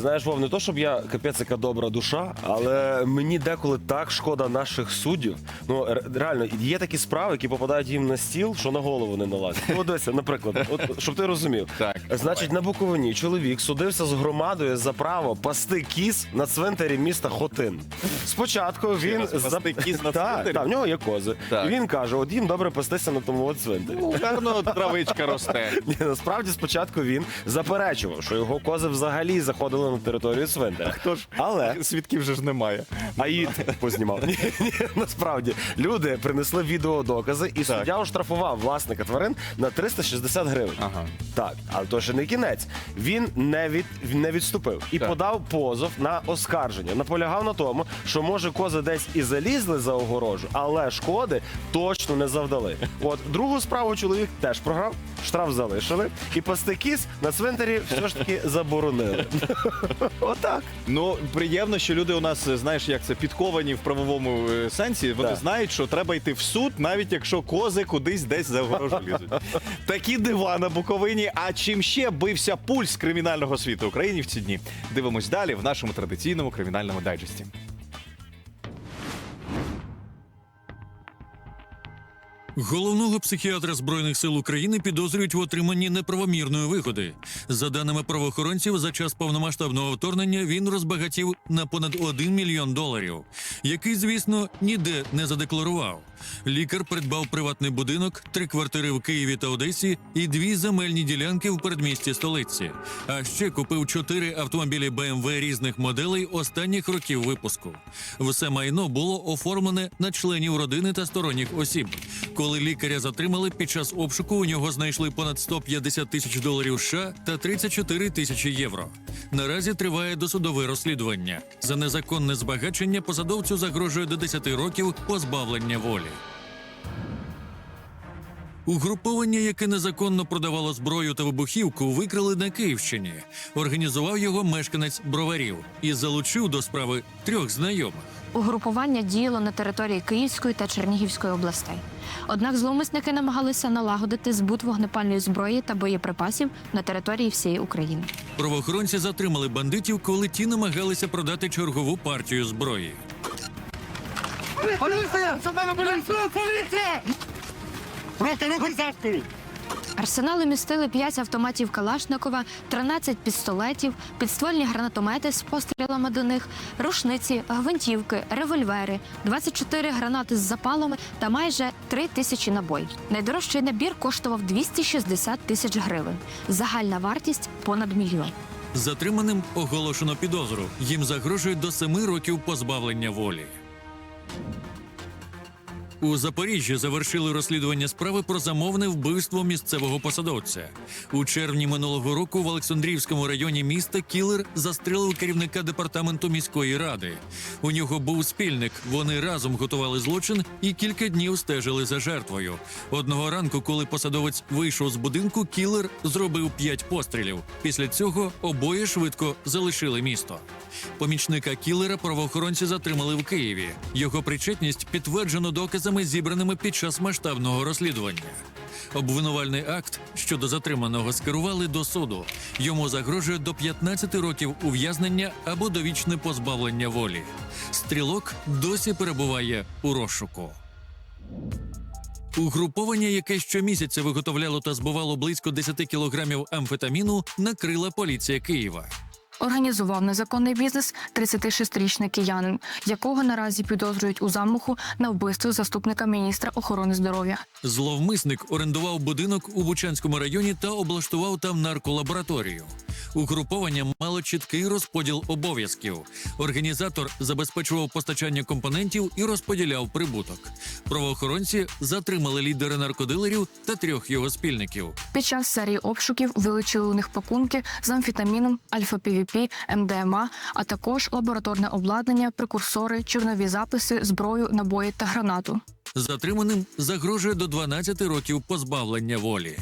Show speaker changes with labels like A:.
A: Ти знаєш, Вов, не то, щоб я капець яка добра душа, але мені деколи так шкода наших суддів. Ну ре- реально, є такі справи, які попадають їм на стіл, що на голову не налазять. Ну, дивися, наприклад, от щоб ти розумів.
B: Так,
A: Значить, на Буковині чоловік судився з громадою за право пасти кіз на цвинтарі міста Хотин. Спочатку він
B: раз, пасти кіз на
A: так,
B: цвинтарі?
A: так, в нього є кози.
B: Так.
A: І він каже: от їм добре пастися на тому от цвинтарі.
B: Ну, гарно травичка росте.
A: Ні, насправді спочатку він заперечував, що його кози взагалі заходили на територію цвинтаря.
B: Хто ж?
A: Але
B: Свідків же ж немає.
A: Аїд познімав. Ні, ні, насправді люди принесли відеодокази, і суддя оштрафував власника тварин на 360 гривень.
B: Ага.
A: Так, але то ще не кінець. Він не від не відступив і
B: Так.
A: подав позов на оскарження. Наполягав на тому, що може кози десь і залізли за огорожу, але шкоди точно не завдали. От другу справу чоловік теж програв, штраф залишили, і пасти кіз на цвинтарі все ж таки заборонили. Отак.
B: Ну, приємно, що люди у нас, знаєш, як це підковані в правовому е, сенсі. Вони
A: Так.
B: знають, що треба йти в суд, навіть якщо кози кудись десь за огорожу лізуть. Такі дива на Буковині. А чим ще бився пульс кримінального світу України в ці дні? Дивимось далі в нашому традиційному кримінальному дайджесті.
C: Головного психіатра збройних сил України підозрюють в отриманні неправомірної вигоди. За даними правоохоронців, за час повномасштабного вторгнення він розбагатів на понад 1 мільйон доларів, який, звісно, ніде не задекларував. Лікар придбав приватний будинок, три квартири в Києві та Одесі і дві земельні ділянки в передмісті столиці. А ще купив чотири автомобілі BMW різних моделей останніх років випуску. Все майно було оформлене на членів родини та сторонніх осіб. Коли лікаря затримали під час обшуку, у нього знайшли понад 150 тисяч доларів США та 34 тисячі євро. Наразі триває досудове розслідування. За незаконне збагачення посадовцю загрожує до 10 років позбавлення волі. Угруповання, яке незаконно продавало зброю та вибухівку, викрили на Київщині. Організував його мешканець броварів і залучив до справи трьох знайомих.
D: Угрупування діяло на території Київської та Чернігівської областей. Однак зловмисники намагалися налагодити збут вогнепальної зброї та боєприпасів на території всієї України.
C: Правоохоронці затримали бандитів, коли ті намагалися продати чергову партію зброї.
E: Поліція! Поліція! Поліція! Руки, руки!
D: Арсенали містили 5 автоматів Калашникова, 13 пістолетів, підствольні гранатомети з пострілами до них, рушниці, гвинтівки, револьвери, 24 гранати з запалами та майже 3 тисячі набоїв. Найдорожчий набір коштував 260 тисяч гривень. Загальна вартість понад мільйон.
C: Затриманим оголошено підозру. Їм загрожує до семи років позбавлення волі. У Запоріжжі завершили розслідування справи про замовне вбивство місцевого посадовця. У червні минулого року в Олександрівському районі міста кілер застрелив керівника департаменту міської ради. У нього був спільник. Вони разом готували злочин і кілька днів стежили за жертвою. Одного ранку, коли посадовець вийшов з будинку, кілер зробив п'ять пострілів. Після цього обоє швидко залишили місто. Помічника кілера правоохоронці затримали в Києві. Його причетність підтверджено доказами, зібраними під час масштабного розслідування. Обвинувальний акт щодо затриманого скерували до суду. Йому загрожує до 15 років ув'язнення або довічне позбавлення волі. Стрілок досі перебуває у розшуку. Угруповання, яке щомісяця виготовляло та збувало близько 10 кілограмів амфетаміну, накрила поліція Києва.
F: Організував незаконний бізнес 36-річний киянин, якого наразі підозрюють у замаху на вбивство заступника міністра охорони здоров'я.
C: Зловмисник орендував будинок у Бучанському районі та облаштував там нарколабораторію. Угруповання мало чіткий розподіл обов'язків. Організатор забезпечував постачання компонентів і розподіляв прибуток. Правоохоронці затримали лідера наркодилерів та трьох його спільників.
F: Під час серії обшуків вилучили у них пакунки з амфетаміном, альфа-півіпі, МДМА, а також лабораторне обладнання, прекурсори, чорнові записи, зброю, набої та гранату.
C: Затриманим загрожує до 12 років позбавлення волі.